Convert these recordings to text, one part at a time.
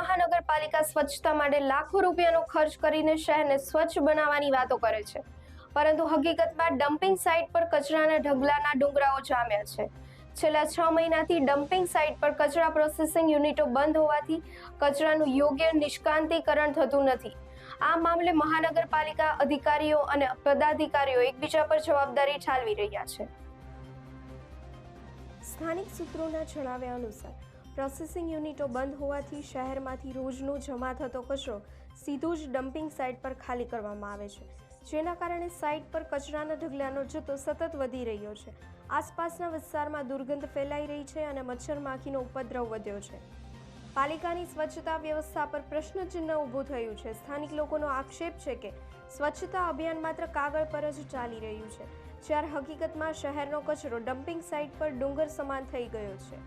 મહાનગરપાલિકા સ્વચ્છતા માટે લાખો રૂપિયાનો ખર્ચ કરીને શહેરને સ્વચ્છ બનાવવાની વાતો કરે છે. પરંતુ હકીકતમાં ડમ્પિંગ સાઇટ પર કચરાના ઢગલાના ડુંગરાઓ જામ્યા છે. છેલ્લા છ મહિનાથી ડમ્પિંગ સાઇટ પર કચરા પ્રોસેસિંગ યુનિટો બંધ હોવાથી કચરાનું યોગ્ય નિષ્કાંતિકરણ થતું નથી. આ મામલે મહાનગરપાલિકા અધિકારીઓ અને પદાધિકારીઓ એકબીજા પર જવાબદારી ઠાલવી રહ્યા છે. સ્થાનિક સૂત્રોના જણાવ્યા અનુસાર પ્રોસેસિંગ યુનિટો બંધ હોવાથી શહેરમાંથી રોજનો જમા થતો કચરો સીધો જ ડમ્પિંગ સાઇટ પર ખાલી કરવામાં આવે છે. જેના કારણે સાઇટ પર કચરાના ઢગલાનો જથ્થો સતત વધી રહ્યો છે. આસપાસના વિસ્તારમાં દુર્ગંધ ફેલાઈ રહી છે અને મચ્છર માખીનો ઉપદ્રવ વધ્યો છે. પાલિકાની સ્વચ્છતા વ્યવસ્થા પર પ્રશ્નચિહ્ન ઊભું થયું છે. સ્થાનિક લોકોનો આક્ષેપ છે કે સ્વચ્છતા અભિયાન માત્ર કાગળ પર જ ચાલી રહ્યું છે, જ્યારે હકીકતમાં શહેરનો કચરો ડમ્પિંગ સાઇટ પર ડુંગર સમાન થઈ ગયો છે.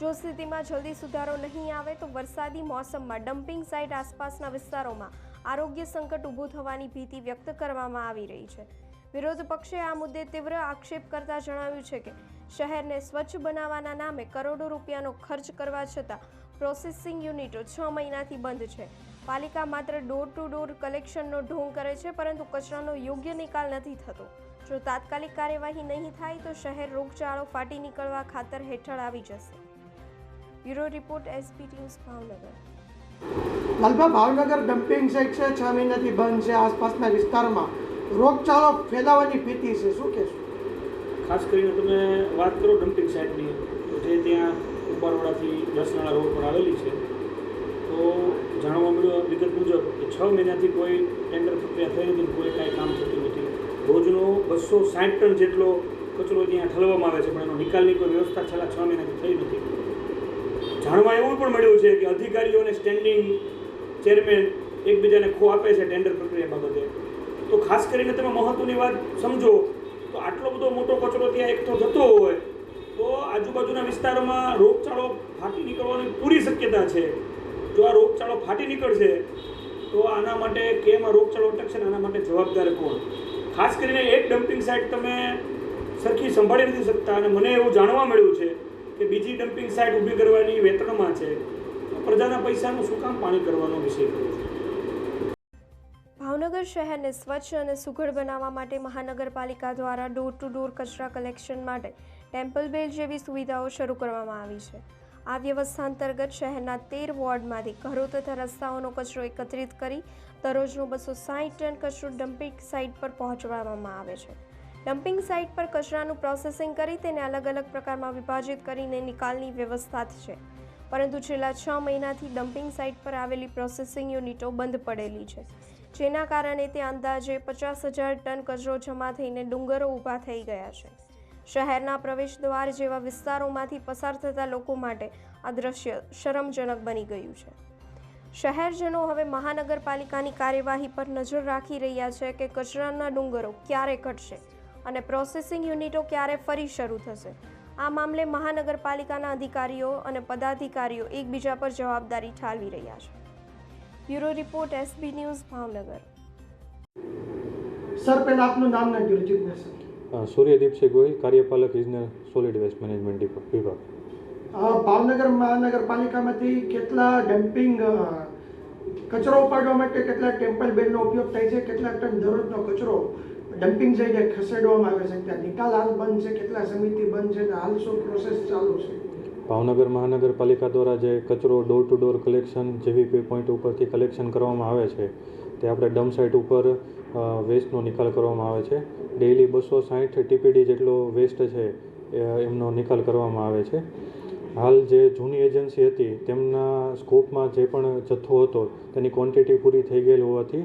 જો સ્થિતિમાં જલ્દી સુધારો નહીં આવે તો વરસાદી મોસમમાં ડમ્પિંગ સાઇટ આસપાસના વિસ્તારોમાં આરોગ્ય સંકટ ઊભું થવાની ભીતિ વ્યક્ત કરવામાં આવી રહી છે. વિરોધ પક્ષે આ મુદ્દે તીવ્ર આક્ષેપ કરતા જણાવ્યું છે કે શહેરને સ્વચ્છ બનાવવાના નામે કરોડો રૂપિયાનો ખર્ચ કરવા છતાં પ્રોસેસિંગ યુનિટો છ મહિનાથી બંધ છે. પાલિકા માત્ર ડોર ટુ ડોર કલેક્શનનો ઢોંગ કરે છે, પરંતુ કચરાનો યોગ્ય નિકાલ નથી થતો. જો તાત્કાલિક કાર્યવાહી નહીં થાય તો શહેર રોગચાળો ફાટી નીકળવા ખાતર હેઠળ આવી જશે. Bureau report SP news Bhavnagar. Lalbha Bhavnagar dumping site છે છ મહિનાથી બંધ છે. આસપાસના વિસ્તારમાં રોગચાળો ફેલાવાની ભીતિ છે. શું કહેશો? ખાસ કરીને તમે વાત કરો ડમ્પિંગ સાઇટની જે ત્યાં ઉંબારવાડાથી દસનાળા રોડ પર આવેલી છે તો જાણવા મળ્યું વિગત મુજબ કે છ મહિનાથી કોઈ ટેન્ડર પ્રક્રિયા થઈ નથી કોઈ કાંઈ કામ થતું નથી. રોજનો બસો સાઠ ટન જેટલો કચરો ત્યાં ઠલવામાં આવે છે પણ એનો નિકાલની કોઈ વ્યવસ્થા છેલ્લા છ મહિનાથી થઈ નથી. જાણવા એવું પણ મળ્યું છે કે અધિકારીઓને સ્ટેન્ડિંગ ચેરમેન એકબીજાને ખો આપે છે ટેન્ડર પ્રક્રિયા બાબતે. તો ખાસ કરીને તમે મહત્વની વાત સમજો, તો આટલો બધો મોટો કચરો ત્યાં એકઠો થતો હોય, તો આજુબાજુના વિસ્તારોમાં રોગચાળો ફાટી નીકળવાની પૂરી શક્યતા છે. જો આ રોગચાળો ફાટી નીકળશે, તો આના માટે કેમ આ રોગચાળો અટકશે ને આના માટે જવાબદાર કોણ? ખાસ કરીને એક ડમ્પિંગ સાઇટ તમે સરખી સંભાળી નથી શકતા અને મને એવું જાણવા મળ્યું છે કે બીજી ડમ્પિંગ સાઇટ ઊભી કરવાની વેતનમાં છે. પ્રજાના પૈસાનું શું કામ પાણી કરવાનો વિષય કર્યો છે? ભાવનગર શહેરને સ્વચ્છ અને સુઘડ બનાવવા માટે મહાનગરપાલિકા દ્વારા ડોર ટુ ડોર કચરા કલેક્શન માટે ટેમ્પલ બેલ જેવી સુવિધાઓ શરૂ કરવામાં આવી છે. આ વ્યવસ્થા અંતર્ગત શહેરના તેર વોર્ડમાંથી ઘરો તથા રસ્તાઓનો કચરો એકત્રિત કરી દરરોજનો બસો સાહીઠ ટન કચરો ડમ્પિંગ સાઇટ પર પહોંચાડવામાં આવે છે. ડમ્પિંગ સાઇટ પર કચરાનું પ્રોસેસિંગ કરી તેને અલગ અલગ પ્રકારમાં વિભાજિત કરીને નિકાલની વ્યવસ્થા છે. પરંતુ છેલ્લા છ મહિનાથી ડમ્પિંગ સાઇટ પર આવેલી પ્રોસેસિંગ યુનિટો બંધ પડેલી છે. જેના કારણે ત્યાં અંદાજે પચાસ હજાર ટન કચરો જમા થઈને ડુંગરો ઊભા થઈ ગયા છે. શહેરના પ્રવેશ દ્વાર જેવા વિસ્તારોમાંથી પસાર થતા લોકો માટે આ દ્રશ્ય શરમજનક બની ગયું છે. શહેરજનો હવે મહાનગરપાલિકાની કાર્યવાહી પર નજર રાખી રહ્યા છે કે કચરાના ડુંગરો ક્યારે ઘટશે. અને પ્રોસેસિંગ યુનિટો ક્યારે ફરી શરૂ થશે? આ મામલે મહાનગરપાલિકાના અધિકારીઓ અને પદાધિકારીઓ એકબીજા પર જવાબદારી ઠાલવી રહ્યા છે. Bureau report SB news Bhavnagar. Sir પહેલા આપનું નામ ના રજીતને સર અ, સૂર્યદીપસિંહ ગોહિલ કાર્યપાલક ઇજનેર સોલિડ વેસ્ટ મેનેજમેન્ટ વિભાગ. ભાવનગર મહાનગરપાલિકામાંથી કેટલા ડમ્પિંગ કચરો ઉપાડવા માટે કેટલા ટેમ્પલ બેનનો ઉપયોગ થાય છે કેટલા ટન દરરોજનો કચરો ડમ્પિંગ જગ્યાએ ખસેડવામાં આવે છે ત્યાં નિકાલ હાલ બંધ છે, કેટલા સમિતિ બંધ છે હાલ શું પ્રોસેસ ચાલુ છે? ભાવનગર મહાનગરપાલિકા દ્વારા જે કચરો ડોર ટુ ડોર કલેક્શન જેવી પોઈન્ટ ઉપરથી કલેક્શન કરવામાં આવે છે, તે આપણે ડમ્પ સાઇટ ઉપર વેસ્ટનો નિકાલ કરવામાં આવે છે. ડેઇલી બસો સાઠ ટીપીડી જેટલો વેસ્ટ છે એમનો નિકાલ કરવામાં આવે છે. હાલ જે જૂની એજન્સી હતી, તેમના સ્કોપમાં જે પણ જથ્થો હતો, તેની ક્વોન્ટિટી પૂરી થઈ ગયેલી હોવાથી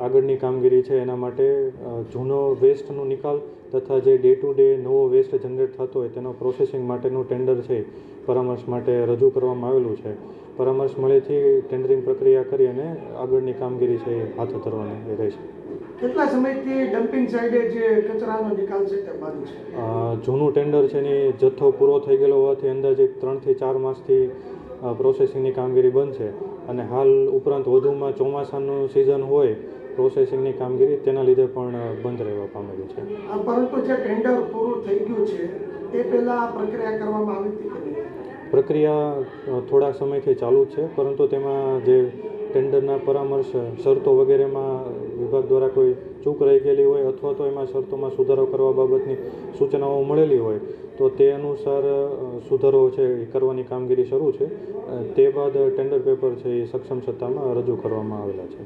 આગળની કામગીરી છે એના માટે જૂનો વેસ્ટનો નિકાલ તથા જે ડે ટુ ડે નવો વેસ્ટ જનરેટ થતો હોય તેનો પ્રોસેસિંગ માટેનું ટેન્ડર છે પરામર્શ માટે રજૂ કરવામાં આવેલું છે. પરામર્શ મળેથી ટેન્ડરિંગ પ્રક્રિયા કરી અને આગળની કામગીરી છે એ હાથ ધરવાની રહેશે. કેટલા સમયથી ડમ્પિંગ સાઈડે જે કચરાનો નિકાલ છે તે બંધ છે? જૂનું ટેન્ડર છે એની જથ્થો પૂરો થઈ ગયેલો હોવાથી અંદાજે ત્રણથી ચાર માસથી પ્રોસેસિંગની કામગીરી બંધ છે. અને હાલ ઉપરાંત વધુમાં ચોમાસાનું સિઝન હોય પ્રોસેસિંગની કામગીરી તેના લીધે પણ બંધ રહેવા પામેલી છે. પરંતુ જે ટેન્ડર પૂરું થઈ ગયું છે તે પહેલાં આ પ્રક્રિયા કરવામાં આવી હતી પ્રક્રિયા થોડા સમયથી ચાલુ જ છે પરંતુ તેમાં જે ટેન્ડરના પરામર્શ શરતો વગેરેમાં વિભાગ દ્વારા કોઈ ચૂક રહી ગયેલી હોય અથવા તો એમાં શરતોમાં સુધારો કરવા બાબતની સૂચનાઓ મળેલી હોય તો તે અનુસાર સુધારો છે એ કરવાની કામગીરી શરૂ છે. તે બાદ ટેન્ડર પેપર છે એ સક્ષમ સત્તામાં રજૂ કરવામાં આવેલા છે.